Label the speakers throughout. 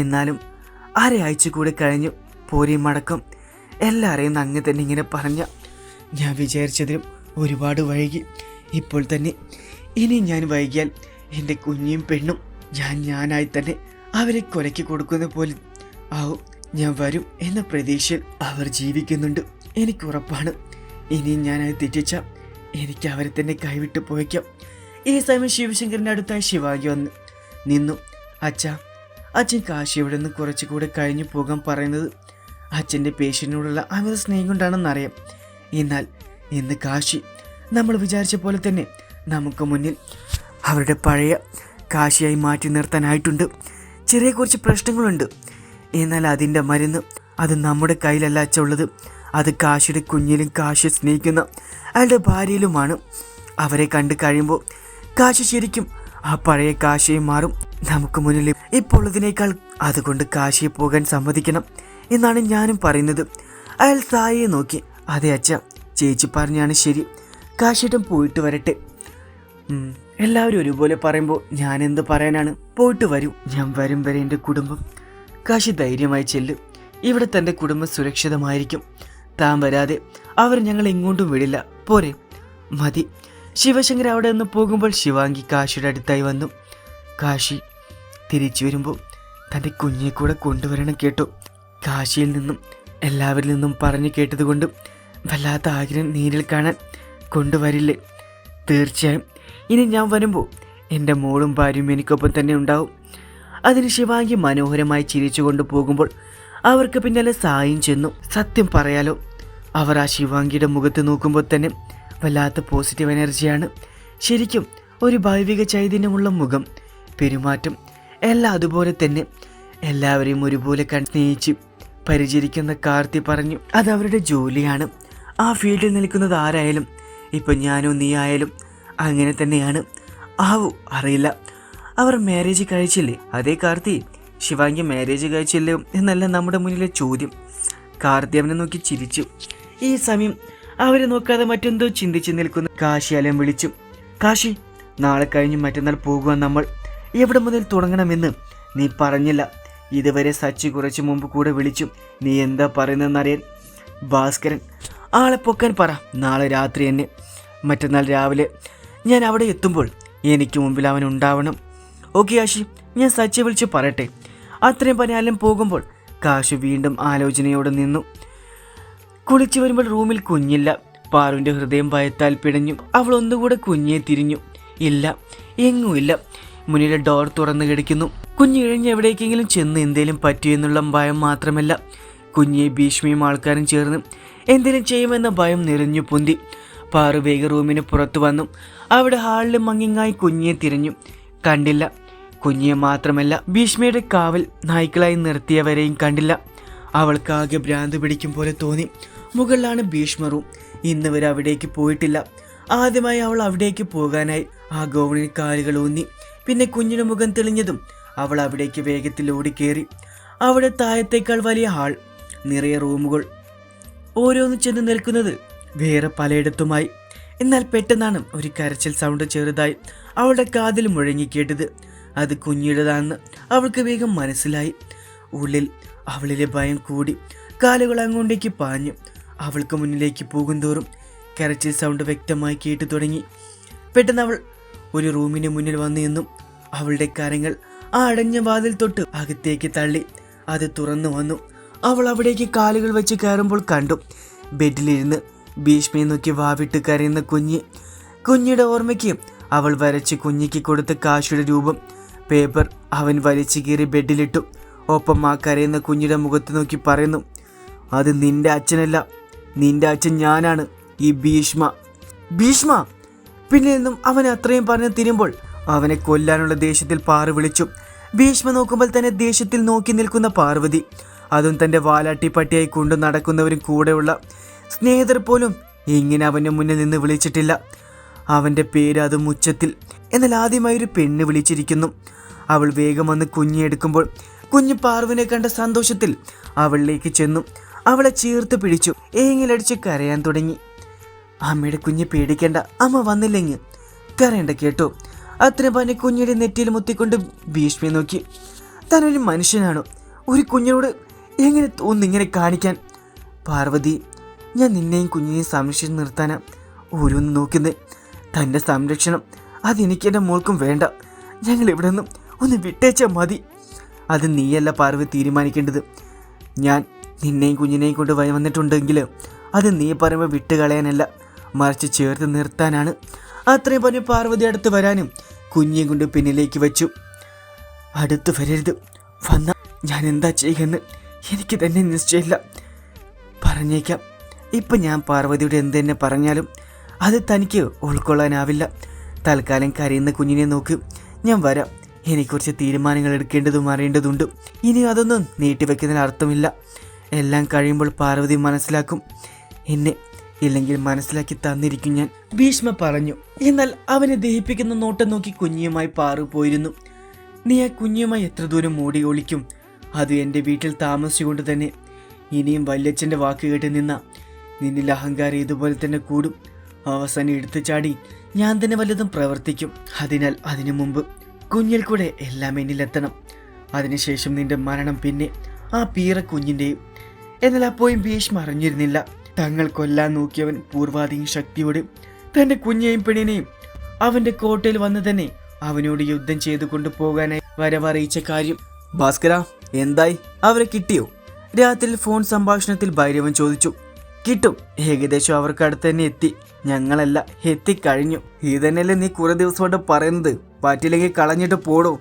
Speaker 1: എന്നാലും അരയാഴ്ച കൂടി കഴിഞ്ഞു. പോരി മടക്കം. എല്ലാവരെയും അങ്ങ് തന്നെ ഇങ്ങനെ പറഞ്ഞ. ഞാൻ വിചാരിച്ചതിലും ഒരുപാട് വൈകി. ഇപ്പോൾ തന്നെ. ഇനി ഞാൻ വൈകിയാൽ എന്റെ കുഞ്ഞും പെണ്ണും ഞാൻ ഞാനായി തന്നെ അവരെ കൊലയ്ക്ക് കൊടുക്കുന്ന പോലെ ആവും. ഞാൻ വരും എന്ന പ്രതീക്ഷയിൽ അവർ ജീവിക്കുന്നുണ്ട്. എനിക്ക് ഉറപ്പാണ്. ഇനി ഞാനത് തെറ്റിച്ച എനിക്ക് അവരെ തന്നെ കൈവിട്ട് പോയിക്കാം. ഈ സമയം ശിവശങ്കറിന്റെ അടുത്തായി ശിവാജി വന്ന് നിന്നു. അച്ഛ അച്ഛൻ കാശിയുടെ നിന്ന് കുറച്ചുകൂടെ കഴിഞ്ഞു പോകാൻ പറയുന്നത് അച്ഛന്റെ പേഷ്യനോടുള്ള അമിത സ്നേഹം കൊണ്ടാണെന്നറിയാം. എന്നാൽ ഇന്ന് കാശി നമ്മൾ വിചാരിച്ച പോലെ തന്നെ നമുക്ക് മുന്നിൽ അവരുടെ പഴയ കാശിയായി മാറ്റി നിർത്താനായിട്ടുണ്ട്. ചെറിയ കുറച്ച് പ്രശ്നങ്ങളുണ്ട്. എന്നാൽ അതിന്റെ മരുന്ന് അത് നമ്മുടെ കയ്യിലല്ല അച്ഛ ഉള്ളത്. അത് കാശിയുടെ കുഞ്ഞിലും കാശി സ്നേഹിക്കുന്ന അയാളുടെ ഭാര്യയിലുമാണ്. അവരെ കണ്ടു കഴിയുമ്പോൾ കാശി ശരിക്കും ആ പഴയ കാശിയെ മാറും. നമുക്ക് മുന്നിൽ ഇപ്പോൾ ഇതിനേക്കാൾ അതുകൊണ്ട് കാശിയെ പോകാൻ സമ്മതിക്കണം എന്നാണ് ഞാനും പറയുന്നത്. അയാൾ സായിയെ നോക്കി. അതെ അച്ഛ ചേച്ചി പറഞ്ഞാണ് ശരി. കാശിയേട്ടൻ പോയിട്ട് വരട്ടെ. എല്ലാവരും ഒരുപോലെ പറയുമ്പോൾ ഞാൻ എന്ത് പറയാനാണ്? പോയിട്ട് വരൂ. ഞാൻ വരും വരെ എന്റെ കുടുംബം. കാശി ധൈര്യമായി ചെല്ലും. ഇവിടെ തന്റെ കുടുംബം സുരക്ഷിതമായിരിക്കും. താൻ വരാതെ അവർ ഞങ്ങൾ എങ്ങോട്ടും വിടില്ല. പോരെ. മതി. ശിവശങ്കർ അവിടെ നിന്ന് പോകുമ്പോൾ ശിവാംഗി കാശിയുടെ അടുത്തായി വന്നു. കാശി തിരിച്ചു വരുമ്പോൾ തന്റെ കുഞ്ഞെ കൂടെ കൊണ്ടുവരണം കേട്ടു. കാശിയിൽ നിന്നും എല്ലാവരിൽ നിന്നും പറഞ്ഞു കേട്ടതുകൊണ്ട് വല്ലാത്ത ആഗ്രഹം നേരിൽ കാണാൻ കൊണ്ടുവരില്ലേ? തീർച്ചയായും. ഇനി ഞാൻ വരുമ്പോൾ എന്റെ മോളും ഭാര്യയും എനിക്കൊപ്പം തന്നെ ഉണ്ടാവും. അതിന് ശിവാംഗി മനോഹരമായി ചിരിച്ചുകൊണ്ട് പോകുമ്പോൾ അവർക്ക് പിന്നാലെ സായും ചെന്നു. സത്യം പറയാലോ അവർ ആ ശിവാംഗിയുടെ മുഖത്ത് നോക്കുമ്പോൾ തന്നെ വല്ലാത്ത പോസിറ്റീവ് എനർജിയാണ് ശരിക്കും ഒരു ഭാവിക ചൈതന്യമുള്ള മുഖം പെരുമാറ്റം എല്ലാം അതുപോലെ തന്നെ. എല്ലാവരെയും ഒരുപോലെ സ്നേഹിച്ച് പരിചരിക്കുന്ന കാർത്തി പറഞ്ഞു അത് അവരുടെ ജോലിയാണ്. ആ ഫീൽഡിൽ നിൽക്കുന്നത് ആരായാലും ഇപ്പം ഞാനോ നീ ആയാലും അങ്ങനെ തന്നെയാണ്. ആവു അറിയില്ല. അവർ മാരേജ് കഴിച്ചില്ലേ? അതേ കാർത്തി ശിവാങ്കി മാരേജ് കഴിച്ചില്ലേ? എന്നല്ല നമ്മുടെ മുന്നിലെ ചോദ്യം. കാർത്തി അവനെ നോക്കി ചിരിച്ചു. ഈ സമയം അവരെ നോക്കാതെ മറ്റെന്തോ ചിന്തിച്ച് നിൽക്കുന്ന കാശി അലം വിളിച്ചു. കാശി നാളെ കഴിഞ്ഞ് മറ്റന്നാൾ പോകുക നമ്മൾ. എവിടെ മുതൽ തുടങ്ങണമെന്ന് നീ പറഞ്ഞില്ല. ഇതുവരെ സച്ചി കുറച്ച് മുമ്പ് കൂടെ വിളിച്ചു. നീ എന്താ പറയുന്നതെന്നറിയാൻ. ഭാസ്കരൻ ആളെ പൊക്കാൻ പറ. നാളെ രാത്രി എന്നെ. മറ്റന്നാൾ രാവിലെ ഞാൻ അവിടെ എത്തുമ്പോൾ എനിക്ക് മുമ്പിൽ അവൻ ഉണ്ടാവണം. ഓക്കെ ആശി ഞാൻ സച്ചി വിളിച്ച് പറയട്ടെ. അത്രയും പനിയാലും പോകുമ്പോൾ കാശു വീണ്ടും ആലോചനയോടെ നിന്നു. കുളിച്ചു വരുമ്പോൾ റൂമിൽ കുഞ്ഞില്ല. പാറുവിന്റെ ഹൃദയം ഭയത്താൽ പിടഞ്ഞു. അവൾ ഒന്നുകൂടെ കുഞ്ഞെ തിരിഞ്ഞു. ഇല്ല എങ്ങുമില്ല. മുന്നിലെ ഡോർ തുറന്നു കിടക്കുന്നു. കുഞ്ഞ് ഇഴഞ്ഞ് എവിടേക്കെങ്കിലും ചെന്ന് എന്തേലും പറ്റിയെന്നുള്ള ഭയം മാത്രമല്ല. കുഞ്ഞിയെ ഭീഷ്മിയും ആൾക്കാരും ചേർന്ന് എന്തേലും ചെയ്യുമെന്ന ഭയം നിറഞ്ഞു പൊന്തി. പാറു വേഗ റൂമിന് പുറത്തു വന്നു. അവിടെ ഹാളിൽ മങ്ങിങ്ങായി കുഞ്ഞിയെ തിരഞ്ഞു. കണ്ടില്ല കുഞ്ഞിയെ മാത്രമല്ല ഭീഷ്മയുടെ കാവൽ നായ്ക്കളായി നിർത്തിയവരെയും കണ്ടില്ല. അവൾക്കാകെ ഭ്രാന്ത് പിടിക്കും പോലെ തോന്നി. മുകളിലാണ് ഭീഷ്മറും. ഇന്ന് വരെ അവിടേക്ക് പോയിട്ടില്ല. ആദ്യമായി അവൾ അവിടേക്ക് പോകാനായി ആ ഗൗണിന് കാലുകൾ ഊന്നി. പിന്നെ കുഞ്ഞിന് മുഖം തെളിഞ്ഞതും അവൾ അവിടേക്ക് വേഗത്തിൽ ഓടിക്കേറി അവിടെ താഴത്തേക്കാൾ വലിയ ഹാൾ നിറയെ റൂമുകൾ. ഓരോന്ന് ചെന്ന് നിൽക്കുന്നത് വേറെ പലയിടത്തുമായി. എന്നാൽ പെട്ടെന്നാണ് ഒരു കരച്ചിൽ സൗണ്ട് ചെറുതായി അവളുടെ കാതിൽ മുഴങ്ങിക്കേട്ടത് അത് കുഞ്ഞിയുടേതാണെന്ന് അവൾക്ക് വേഗം മനസ്സിലായി. ഉള്ളിൽ അവളിലെ ഭയം കൂടി. കാലുകൾ അങ്ങോട്ടേക്ക് പാഞ്ഞു. അവൾക്ക് മുന്നിലേക്ക് പോകുന്തോറും കരച്ചിൽ സൗണ്ട് വ്യക്തമായി കേട്ടു തുടങ്ങി. പെട്ടെന്ന് അവൾ ഒരു റൂമിന് മുന്നിൽ വന്നു നിന്നും അവളുടെ കരങ്ങൾ ആ അടഞ്ഞ വാതിൽ തൊട്ട് അകത്തേക്ക് തള്ളി. അത് തുറന്നു വന്നു. അവൾ അവിടേക്ക് കാലുകൾ വെച്ച് കയറുമ്പോൾ കണ്ടു. ബെഡിലിരുന്ന് ഭീഷ്മയെ നോക്കി വാവിട്ട് കരയുന്ന കുഞ്ഞ്. കുഞ്ഞിയുടെ ഓർമ്മയ്ക്ക് അവൾ വരച്ച് കുഞ്ഞിക്ക് കൊടുത്ത കാശിയുടെ രൂപം. പേപ്പർ അവൻ വലിച്ചു കീറി ബെഡിലിട്ടു. ഒപ്പം ആ കരയുന്ന കുഞ്ഞിയുടെ മുഖത്ത് നോക്കി പറയുന്നു അത് നിന്റെ അച്ഛനല്ല. നിന്റെ അച്ഛൻ ഞാനാണ് ഈ ഭീഷ്മ. ഭീഷ്മ? പിന്നെ നിന്നും അവൻ അത്രയും പറഞ്ഞ് തിരുമ്പോൾ അവനെ കൊല്ലാനുള്ള ദേഷ്യത്തിൽ പാറു വിളിച്ചു. ഭീഷ്മ നോക്കുമ്പോൾ തന്നെ ദേഷ്യത്തിൽ നോക്കി നിൽക്കുന്ന പാർവതി. അതും തന്റെ വാലാട്ടി പട്ടിയായി കൊണ്ടു നടക്കുന്നവരും കൂടെയുള്ള സ്നേഹിതർ പോലും ഇങ്ങനെ അവന്റെ മുന്നിൽ നിന്ന് വിളിച്ചിട്ടില്ല. അവന്റെ പേര് അത് മുച്ചത്തിൽ. എന്നാൽ ആദ്യമായി ഒരു പെണ്ണ് വിളിച്ചിരിക്കുന്നു. അവൾ വേഗം വന്ന് കുഞ്ഞെടുക്കുമ്പോൾ കുഞ്ഞ് പാർവിനെ കണ്ട സന്തോഷത്തിൽ അവളിലേക്ക് ചെന്നു. അവളെ ചേർത്ത് പിടിച്ചു. ഏങ്ങിലടിച്ച് കരയാൻ തുടങ്ങി. അമ്മയുടെ കുഞ്ഞ് പേടിക്കേണ്ട അമ്മ വന്നില്ലെങ്കിൽ കരയണ്ട കേട്ടോ. അത്രയും പനി കുഞ്ഞിയുടെ നെറ്റിയിൽ മുത്തിക്കൊണ്ട് ഭീഷ്മി നോക്കി. താനൊരു മനുഷ്യനാണോ. ഒരു കുഞ്ഞിനോട് എങ്ങനെ തോന്നുന്നു ഇങ്ങനെ കാണിക്കാൻ? പാർവതി ഞാൻ നിന്നെയും കുഞ്ഞിനെയും സംരക്ഷിച്ച് നിർത്താനാ ഓരോന്ന് നോക്കുന്നത് തന്റെ സംരക്ഷണം അതെനിക്ക് എന്റെ മോൾക്കും വേണ്ട. ഞങ്ങൾ ഇവിടെ നിന്നും ഒന്ന് വിട്ടേച്ചാൽ മതി. അത് നീയല്ല പാർവതി തീരുമാനിക്കേണ്ടത്. ഞാൻ നിന്നെയും കുഞ്ഞിനെയും കൊണ്ട് വന്നിട്ടുണ്ടെങ്കിൽ അത് നീ പറയുമ്പോൾ വിട്ടുകളയാനല്ല. മറിച്ച് ചേർത്ത് നിർത്താനാണ്. അത്രയും പറഞ്ഞ് പാർവതി അടുത്ത് വരാനും കുഞ്ഞിയെ കൊണ്ട് പിന്നിലേക്ക് വെച്ചു. അടുത്ത് വരരുത്. വന്ന ഞാൻ എന്താ ചെയ്യുമെന്ന് എനിക്ക് തന്നെ നിശ്ചയമില്ല. പറഞ്ഞേക്കാം. ഇപ്പം ഞാൻ പാർവതിയുടെ എന്ത് തന്നെ പറഞ്ഞാലും അത് തനിക്ക് ഉൾക്കൊള്ളാനാവില്ല. തൽക്കാലം കരയുന്ന കുഞ്ഞിനെ നോക്ക്. ഞാൻ വരാം. എനിക്ക് കുറച്ച് തീരുമാനങ്ങൾ എടുക്കേണ്ടതും അറിയേണ്ടതുണ്ട്. ഇനി അതൊന്നും നീട്ടിവെക്കുന്നതിന് അർത്ഥമില്ല. എല്ലാം കഴിയുമ്പോൾ പാർവതി മനസ്സിലാക്കും. എന്നെ ഇല്ലെങ്കിൽ മനസ്സിലാക്കി തന്നിരിക്കും ഞാൻ. ഭീഷ്മ പറഞ്ഞു എന്നാൽ അവനെ ദഹിപ്പിക്കുന്ന നോട്ടം നോക്കി കുഞ്ഞിയുമായി പാറു പോയിരുന്നു. നീ ആ കുഞ്ഞുമായി എത്ര ദൂരം ഓടി ഒളിക്കും? അത് എന്റെ വീട്ടിൽ താമസിച്ചുകൊണ്ട് തന്നെ. ഇനിയും വല്യച്ഛന്റെ വാക്ക് കേട്ട് നിന്ന നിന്നിൽ അഹങ്കാരം ഇതുപോലെ തന്നെ കൂടും. അവസാനം എടുത്തു ചാടി ഞാൻ തന്നെ വല്ലതും പ്രവർത്തിക്കും. അതിനാൽ അതിനു മുമ്പ് കുഞ്ഞിൽ കൂടെ എല്ലാം എന്നിലെത്തണം. അതിനുശേഷം നിന്റെ മരണം പിന്നെ ആ പീറ കുഞ്ഞിന്റെയും എന്നാൽ അപ്പോയും ഭീഷ്മ അറിഞ്ഞിരുന്നില്ല. തങ്ങൾ കൊല്ലാൻ നോക്കിയവൻ പൂർവാധികം ശക്തിയോട് തന്റെ കുഞ്ഞെയും പെണ്ണിനെയും അവന്റെ കോട്ടയിൽ വന്ന് തന്നെ അവനോട് യുദ്ധം ചെയ്തു കൊണ്ടുപോകാനായി വരവറിയിച്ച കാര്യം. ഭാസ്കര എന്തായി? അവരെ കിട്ടിയോ? രാത്രിയിൽ ഫോൺ സംഭാഷണത്തിൽ ഭൈരവൻ ചോദിച്ചു. കിട്ടും. ഏകദേശം അവർക്ക് അടുത്ത് തന്നെ എത്തി. ഞങ്ങളല്ല എത്തിക്കഴിഞ്ഞു. ഇതന്നെയല്ലേ നീ കുറെ ദിവസമായിട്ട് പറയുന്നത്? പറ്റില്ലെങ്കിൽ കളഞ്ഞിട്ട് പോടോ.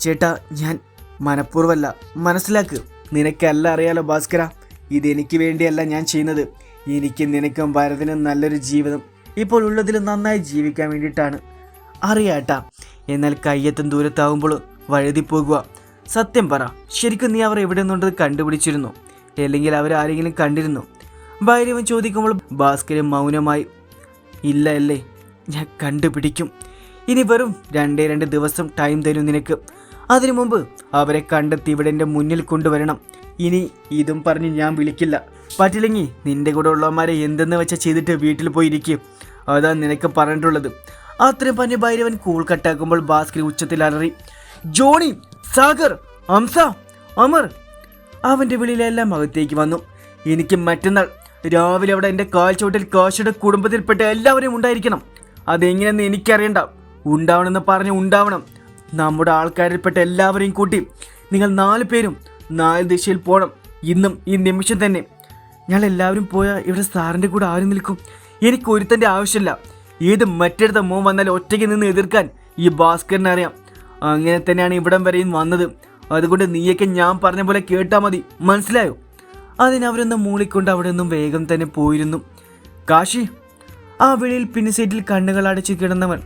Speaker 1: ചേട്ടാ ഞാൻ മനഃപൂർവമല്ല. മനസ്സിലാക്ക്. നിനക്കല്ല അറിയാലോ ഭാസ്കര. ഇതെനിക്ക് വേണ്ടിയല്ല ഞാൻ ചെയ്യുന്നത്. എനിക്ക് നിനക്കും ഭരതനും നല്ലൊരു ജീവിതം ഇപ്പോൾ ഉള്ളതിൽ നന്നായി ജീവിക്കാൻ വേണ്ടിയിട്ടാണ്. അറിയാട്ട എന്നാൽ കയ്യെത്തും ദൂരത്താവുമ്പോൾ വഴുതി പോകുക. സത്യം പറ ശരിക്കും നീ അവർ എവിടെ നിന്നുണ്ടത് കണ്ടുപിടിച്ചിരുന്നു? അല്ലെങ്കിൽ അവർ ആരെങ്കിലും കണ്ടിരുന്നു? ഭൈരവൻ ചോദിക്കുമ്പോൾ ഭാസ്കരൻ മൗനമായി ഇല്ല അല്ലേ ഞാൻ കണ്ടുപിടിക്കും. ഇനി വെറും രണ്ടേ രണ്ട് ദിവസം ടൈം തരും നിനക്ക്. അതിനു മുമ്പ് അവരെ കണ്ടെത്തി ഇവിടെ എന്റെ മുന്നിൽ കൊണ്ടുവരണം. ഇനി ഇതും പറഞ്ഞ് ഞാൻ വിളിക്കില്ല. പറ്റില്ലെങ്കിൽ നിന്റെ കൂടെ ഉള്ളവന്മാരെ എന്തെന്ന് വെച്ചാൽ ചെയ്തിട്ട് വീട്ടിൽ പോയിരിക്കും. അതാ നിനക്ക് പറഞ്ഞിട്ടുള്ളത്. അത്രയും പറഞ്ഞ് ഭൈരവൻ കൂൾ കട്ടാക്കുമ്പോൾ ഭാസ്കരി ഉച്ചത്തിൽ അലറി ജോണി സാഗർ ഹംസ അമർ. അവന്റെ വിളിയിലെല്ലാം അകത്തേക്ക് വന്നു. എനിക്ക് മറ്റന്നാൾ രാവിലെ അവിടെ എന്റെ കാൽച്ചോട്ടിൽ കാശിയുടെ കുടുംബത്തിൽപ്പെട്ട എല്ലാവരെയും ഉണ്ടായിരിക്കണം. അതെങ്ങനെയെന്ന് എനിക്കറിയണ്ട. ഉണ്ടാവണമെന്ന് പറഞ്ഞ് ഉണ്ടാവണം. നമ്മുടെ ആൾക്കാരിൽപ്പെട്ട എല്ലാവരെയും കൂട്ടി നിങ്ങൾ നാല് പേരും നാല് ദിശയിൽ പോകണം ഇന്നും ഈ നിമിഷം തന്നെ. ഞങ്ങൾ എല്ലാവരും പോയാൽ ഇവിടെ സാറിന്റെ കൂടെ ആരും നിൽക്കും. എനിക്ക് ഒരുത്തന്റെ ആവശ്യമില്ല. ഏത് മറ്റെടുത്ത മോൻ വന്നാൽ ഒറ്റയ്ക്ക് നിന്ന് എതിർക്കാൻ ഈ ഭാസ്കറിനെ അറിയാം. അങ്ങനെ തന്നെയാണ് ഇവിടം വരെയും വന്നത്. അതുകൊണ്ട് നീയൊക്കെ ഞാൻ പറഞ്ഞ പോലെ കേട്ടാൽ മതി. മനസ്സിലായോ? അതിനവരൊന്ന് മൂളിക്കൊണ്ട് അവിടെ നിന്നും വേഗം തന്നെ പോയിരുന്നു. കാശി ആ വെളിയിൽ പിന്നെ സീറ്റിൽ കണ്ണുകൾ അടച്ചു കിടന്നവൻ.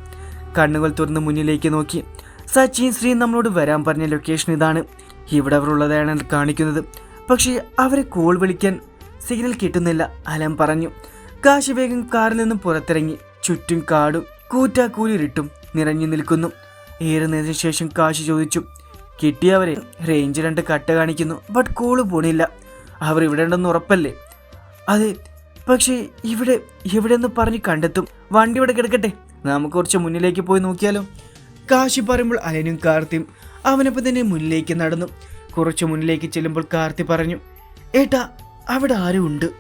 Speaker 1: കണ്ണുകൾ തുറന്ന് മുന്നിലേക്ക് നോക്കി. സച്ചിൻ ശ്രീ നമ്മളോട് വരാൻ പറഞ്ഞ ലൊക്കേഷൻ ഇതാണ്. ഇവിടെ അവർ ഉള്ളതാണ് കാണിക്കുന്നത്. പക്ഷേ അവരെ കോൾ വിളിക്കാൻ സിഗ്നൽ കിട്ടുന്നില്ല. അലം പറഞ്ഞു. കാശി വേഗം കാറിൽ നിന്നും പുറത്തിറങ്ങി. ചുറ്റും കാടും കൂറ്റാക്കൂലിരിട്ടും നിറഞ്ഞു നിൽക്കുന്നു. ഏറുന്നതിന് ശേഷം കാശി ചോദിച്ചു. കിട്ടിയവരെ റേഞ്ച് രണ്ട് കട്ട കാണിക്കുന്നു. ബട്ട് കോൾ പോണില്ല. അവർ ഇവിടെ ഉണ്ടെന്ന് ഉറപ്പല്ലേ? അതെ. പക്ഷേ ഇവിടെ നിന്ന് പറഞ്ഞ് കണ്ടെത്തും. വണ്ടി ഇവിടെ കിടക്കട്ടെ. നമുക്ക് കുറച്ച് മുന്നിലേക്ക് പോയി നോക്കിയാലോ? കാശി പറയുമ്പോൾ അലനും കാർത്തിയും അവനൊപ്പം തന്നെ മുന്നിലേക്ക് നടന്നു. കുറച്ച് മുന്നിലേക്ക് ചെല്ലുമ്പോൾ കാർത്തി പറഞ്ഞു ഏട്ടാ അവിടെ ആരും ഉണ്ട്.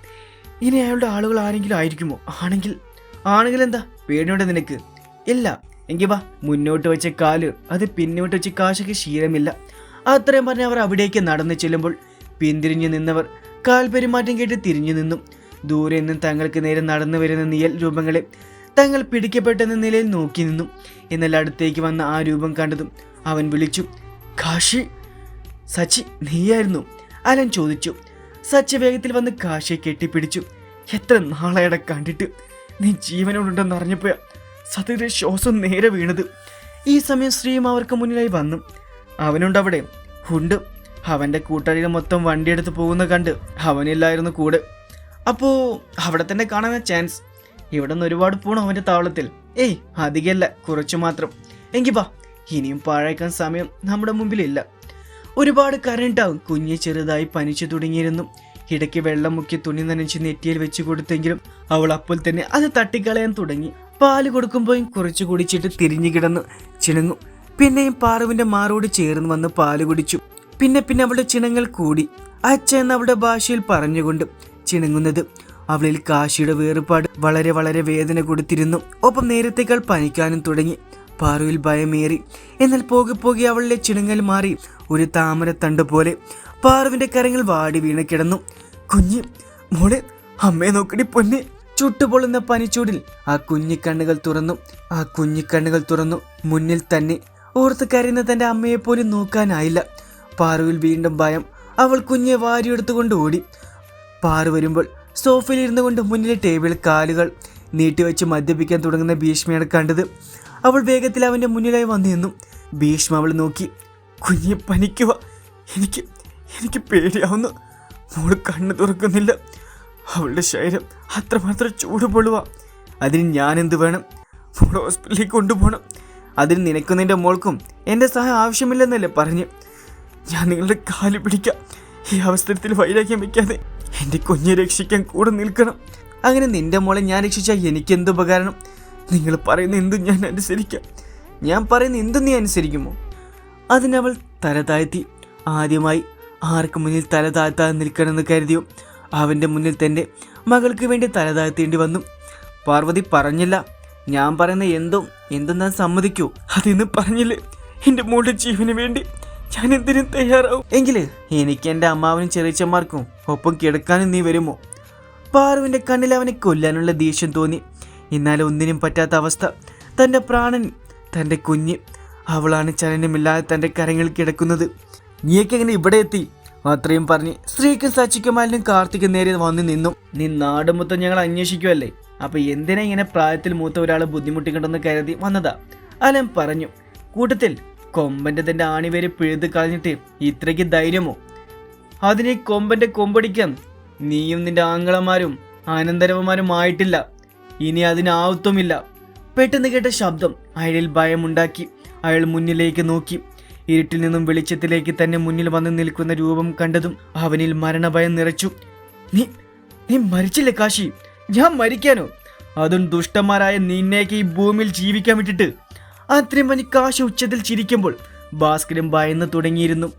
Speaker 1: ഇനി അയാളുടെ ആളുകൾ ആരെങ്കിലും ആയിരിക്കുമോ? ആണെങ്കിൽ ആണെങ്കിൽ എന്താ? പേടിയുണ്ട് നിനക്ക്? ഇല്ല. എങ്കിൽ വാ മുന്നോട്ട് വെച്ച കാൽ. അത് പിന്നോട്ട് വെച്ച കാശയ്ക്ക് ശീലമില്ല. അത്രയും പറഞ്ഞ് അവർ അവിടേക്ക് നടന്നു ചെല്ലുമ്പോൾ പിന്തിരിഞ്ഞു നിന്നവർ കാൽ പെരുമാറ്റം കേട്ട് തിരിഞ്ഞു നിന്നു. ദൂരെ നിന്നും തങ്ങൾക്ക് നേരെ നടന്നു വരുന്ന നിയൽ രൂപങ്ങളെ തങ്ങൾ പിടിക്കപ്പെട്ടെന്ന നിലയിൽ നോക്കി നിന്നു. എന്നാൽ അടുത്തേക്ക് വന്ന ആ രൂപം കണ്ടതും അവൻ വിളിച്ചു കാശി സച്ചി നീയായിരുന്നു? അലൻ ചോദിച്ചു. സച്ചി വേഗത്തിൽ വന്ന് കാശിയെ കെട്ടിപ്പിടിച്ചു. എത്ര നാളെയടെ കണ്ടിട്ട്? നീ ജീവനോടുണ്ടെന്ന് അറിഞ്ഞപ്പോഴാ സത്യയുടെ ശ്വാസം നേരെ വീണത്. ഈ സമയം ശ്രീയും അവർക്ക് മുന്നിലായി വന്നു. അവനുണ്ടവിടെ ഉണ്ട്. അവന്റെ കൂട്ടാളികൾ മൊത്തം വണ്ടിയെടുത്ത് പോകുന്ന കണ്ട് അവനില്ലായിരുന്നു കൂടെ. അപ്പോൾ അവിടെ തന്നെ കാണാൻ ചാൻസ് ഇവിടെ നിന്ന് ഒരുപാട് പോണോ അവന്റെ താവളത്തിൽ. ഏയ് അധികമല്ല കുറച്ചു മാത്രം. എങ്കിൽ വാ ഇനിയും പാഴാക്കാൻ സമയം നമ്മുടെ മുമ്പിലില്ല. ഒരുപാട് കരണ്ടാവും കുഞ്ഞ് ചെറുതായി പനിച്ചു തുടങ്ങിയിരുന്നു. ഇടയ്ക്ക് വെള്ളം മുക്കി തുണി നനച്ച് നെറ്റിയിൽ വെച്ച് കൊടുത്തെങ്കിലും അവൾ അപ്പോൾ തന്നെ അത് തട്ടിക്കളയാൻ തുടങ്ങി. പാൽ കൊടുക്കുമ്പോഴും കുറച്ചു കുടിച്ചിട്ട് തിരിഞ്ഞു കിടന്നു ചിണുങ്ങും. പിന്നെയും പാറുവിന്റെ മാറോട് ചേർന്ന് വന്ന് പാൽ കുടിച്ചു. പിന്നെ പിന്നെ അവളുടെ ചിണങ്ങൾ കൂടി. അച്ഛൻ അവളുടെ ഭാഷയിൽ പറഞ്ഞുകൊണ്ട് ചിണങ്ങുന്നത്. അവളിൽ കാശിയുടെ വേറുപാട് വളരെ വളരെ വേദന കൊടുത്തിരുന്നു. ഒപ്പം നേരത്തേക്കാൾ പനിക്കാനും തുടങ്ങി. പാറുവിൽ ഭയമേറി. എന്നാൽ പോകെ പോകെ അവളിലെ ചിണങ്ങൽ മാറി. ഒരു താമരത്തണ്ട് പോലെ പാറുവിന്റെ കരങ്ങൾ വാടി വീണ് കിടന്നു. കുഞ്ഞ് മോളെ അമ്മയെ നോക്കടി പൊന്നെ. ചുട്ടുപൊള്ളുന്ന പനിച്ചൂടിൽ ആ കുഞ്ഞിക്കണ്ണുകൾ തുറന്നു. ആ കുഞ്ഞിക്കണ്ണുകൾ തുറന്നു. മുന്നിൽ തന്നെ. ഓർത്ത് കരയുന്ന തന്റെ അമ്മയെ പോലും നോക്കാനായില്ല. പാറുവിൽ വീണ്ടും ഭയം. അവൾ കുഞ്ഞെ വാരിയെടുത്തുകൊണ്ട് ഓടി. പാറു വരുമ്പോൾ സോഫയിൽ ഇരുന്നു കൊണ്ട് മുന്നിലെ ടേബിൾ കാലുകൾ നീട്ടിവെച്ച് മദ്യപിക്കാൻ തുടങ്ങുന്ന ഭീഷ്മയാണ് കണ്ടത്. അവൾ വേഗത്തിൽ അവന്റെ മുന്നിലായി വന്നു നിന്നു. ഭീഷ്മ അവൾ നോക്കി കുഞ്ഞെ പനിക്കുക എനിക്ക് എനിക്ക് പേടിയാവുന്നു. മോൾ കണ്ണു തുറക്കുന്നില്ല. അവളുടെ ശരീരം അത്രമാത്രം ചൂട് പൊള്ളുക അതിന് ഞാൻ എന്ത് വേണം? മോളെ ഹോസ്പിറ്റലിലേക്ക് കൊണ്ടുപോകണം. അതിന് നിനക്കും നിന്റെ മോൾക്കും എന്റെ സഹായം ആവശ്യമില്ലെന്നല്ലേ പറഞ്ഞ്. ഞാൻ നിങ്ങളുടെ കാൽ പിടിക്കാം. ഈ അവസരത്തിൽ വൈരാഗ്യം വെക്കാതെ എന്റെ കുഞ്ഞെ രക്ഷിക്കാൻ കൂടെ നിൽക്കണം. അങ്ങനെ നിന്റെ മോളെ ഞാൻ രക്ഷിച്ചാൽ എനിക്കെന്ത് ഉപകാരം നിങ്ങൾ പറയുന്ന എന്തും ഞാൻ അനുസരിക്കാം. ഞാൻ പറയുന്ന എന്തും നീ അനുസരിക്കുമോ? അതിനവൾ തല താഴ്ത്തി. ആദ്യമായി ആർക്ക് മുന്നിൽ തല താഴ്ത്താതെ നിൽക്കണമെന്ന് കരുതിയോ? അവന്റെ മുന്നിൽ തന്റെ മകൾക്ക് വേണ്ടി തല താഴ്ത്തേണ്ടി വന്നു. പാർവതി പറഞ്ഞില്ല. ഞാൻ പറയുന്ന എന്തും എന്തും ഞാൻ സമ്മതിക്കൂ. അതിന്ന് പറഞ്ഞില്ലേ? എന്റെ മോളുടെ ജീവന് വേണ്ടി ഞാൻ എന്തിനും തയ്യാറാവും? എങ്കിൽ എനിക്ക് എന്റെ അമ്മാവനും ചെറിയച്ചന്മാർക്കും ഒപ്പം കിടക്കാനും നീ വരുമോ? പാറുവിന്റെ കണ്ണിൽ അവനെ കൊല്ലാനുള്ള ദേഷ്യം തോന്നി. എന്നാൽ ഒന്നിനും പറ്റാത്ത അവസ്ഥ. തന്റെ പ്രാണൻ തന്റെ കുഞ്ഞ് അവളാണ് ചലനമില്ലാതെ തന്റെ കരങ്ങളിൽ കിടക്കുന്നത്. നീയൊക്കെ എങ്ങനെ ഇവിടെ എത്തി? അത്രയും പറഞ്ഞ് സ്ത്രീക്കും സച്ചിക്കുമാലിനും കാർത്തിക് നേരെ വന്ന് നിന്നു. നീ നാട് മൊത്തം ഞങ്ങൾ അന്വേഷിക്കുമല്ലേ അപ്പൊ എന്തിനാ ഇങ്ങനെ പ്രായത്തിൽ മൂത്ത ഒരാളെ ബുദ്ധിമുട്ടിക്കണ്ടെന്ന് കരുതി വന്നതാ? അലൻ പറഞ്ഞു. കൂട്ടത്തിൽ കൊമ്പന്റെ തന്റെ ആണിവേര് പിഴുത് കളഞ്ഞിട്ട് ഇത്രയ്ക്ക് ധൈര്യമോ? അതിനെ കൊമ്പന്റെ കൊമ്പടിക്കാൻ നീയും നിന്റെ ആങ്ങളമാരും ആനന്ദരവന്മാരും ആയിട്ടില്ല ഇനി അതിനാവത്വമില്ല പെട്ടെന്ന് കേട്ട ശബ്ദം അയാളിൽ ഭയമുണ്ടാക്കി. അയാൾ മുന്നിലേക്ക് നോക്കി. ഇരുട്ടിൽ നിന്നും വെളിച്ചത്തിലേക്ക് തന്നെ മുന്നിൽ വന്ന് നിൽക്കുന്ന രൂപം കണ്ടതും അവനിൽ മരണഭയം നിറച്ചു. നീ നീ മരിച്ചില്ലേ കാശി? ഞാൻ മരിക്കാനോ? അതും ദുഷ്ടന്മാരായ നിന്നേക്ക് ഈ ഭൂമിയിൽ ജീവിക്കാൻ വിട്ടിട്ട്. അത്രയും മണി കാശി ഉച്ചത്തിൽ ചിരിക്കുമ്പോൾ ഭാസ്കരൻ ഭയന്ന് തുടങ്ങിയിരുന്നു.